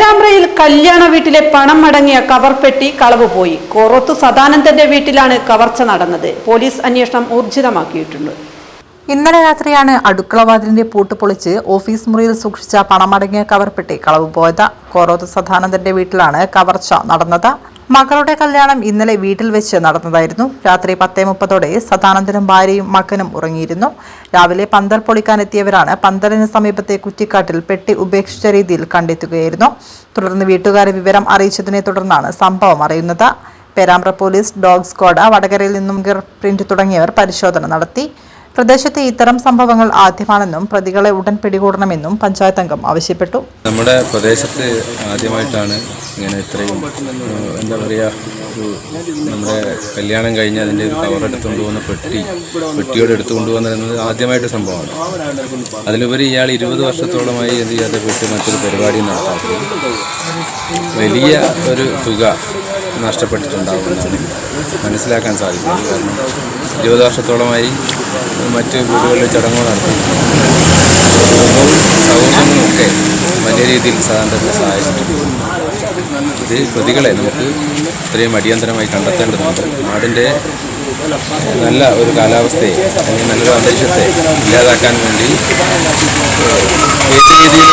പേരാമ്പ്രയിൽ കല്യാണ വീട്ടിലെ പണം അടങ്ങിയ കവർപ്പെട്ടി കളവ് പോയി കോറോത്ത് സദാനന്ദന്റെ വീട്ടിലാണ് കവർച്ച നടന്നത്. പോലീസ് അന്വേഷണം ഊർജിതമാക്കിയിട്ടുണ്ട്. ഇന്നലെ രാത്രിയാണ് അടുക്കളവാതിലിന്റെ പൂട്ട് പൊളിച്ച് ഓഫീസ് മുറിയിൽ സൂക്ഷിച്ച പണമടങ്ങിയ കവർപ്പെട്ടി കളവ് പോയത് കോറോത്ത് സദാനന്ദന്റെ വീട്ടിലാണ് കവർച്ച നടന്നത്. മകളുടെ കല്യാണം ഇന്നലെ വീട്ടിൽ വെച്ച് നടന്നതായിരുന്നു. രാത്രി പത്തേ മുപ്പതോടെ സദാനന്ദനും ഭാര്യയും മകനും ഉറങ്ങിയിരുന്നു. രാവിലെ പന്തൽ പൊളിക്കാനെത്തിയവരാണ് പന്തലിന് സമീപത്തെ കുറ്റിക്കാട്ടിൽ പെട്ടി ഉപേക്ഷിച്ച രീതിയിൽ കണ്ടെത്തുകയായിരുന്നു. തുടർന്ന് വീട്ടുകാരെ വിവരം അറിയിച്ചതിനെ തുടർന്നാണ് സംഭവം അറിയുന്നത്. പേരാമ്പ്ര പോലീസ് ഡോഗ് സ്ക്വാഡ് വടകരയിൽ നിന്നും പ്രിന്റ് തുടങ്ങിയവർ പരിശോധന നടത്തി. പ്രദേശത്തെ ഇത്തരം സംഭവങ്ങൾ ആദ്യമാണെന്നും പ്രതികളെ ഉടൻ പിടികൂടണമെന്നും പഞ്ചായത്ത് അംഗം ആവശ്യപ്പെട്ടു. നമ്മുടെ പ്രദേശത്ത് ആദ്യമായിട്ടാണ് ഇങ്ങനെ ഇത്രയും എന്താ പറയുക ഒരു നമ്മുടെ കല്യാണം കഴിഞ്ഞ് അതിന്റെ ഒരു കവർ കൊണ്ടുപോകുന്ന പോകുന്ന പെട്ടി പെട്ടിയോട് എടുത്തു കൊണ്ടുപോകുന്നത് ആദ്യമായിട്ട് സംഭവമാണ്. അതിലുപരി ഇയാൾ ഇരുപത് വർഷത്തോളമായി എന്ത് ചെയ്യാതെ പോയിട്ട് മറ്റൊരു പരിപാടി നടത്താത്തത് വലിയ ഒരു തുക നഷ്ടപ്പെട്ടിട്ടുണ്ടാകുമെന്നാണ് മനസ്സിലാക്കാൻ സാധിക്കുന്നത്. കാരണം ഇരുപത് വർഷത്തോളമായി മറ്റ് വീടുകളിൽ ചടങ്ങുകൾ നടത്തുന്നു. ഒക്കെ വലിയ രീതിയിൽ സാധാരണ സഹായിച്ചിട്ടുണ്ട്. ഇത് പ്രതികളെ നമുക്ക് ഇത്രയും അടിയന്തരമായി കണ്ടെത്തേണ്ടതുണ്ട്. നാടിന്റെ നല്ല ഒരു കാലാവസ്ഥയെ അല്ലെങ്കിൽ നല്ലൊരു അന്തരീക്ഷത്തെ ഇല്ലാതാക്കാൻ വേണ്ടി ഏത് രീതിയിലുള്ള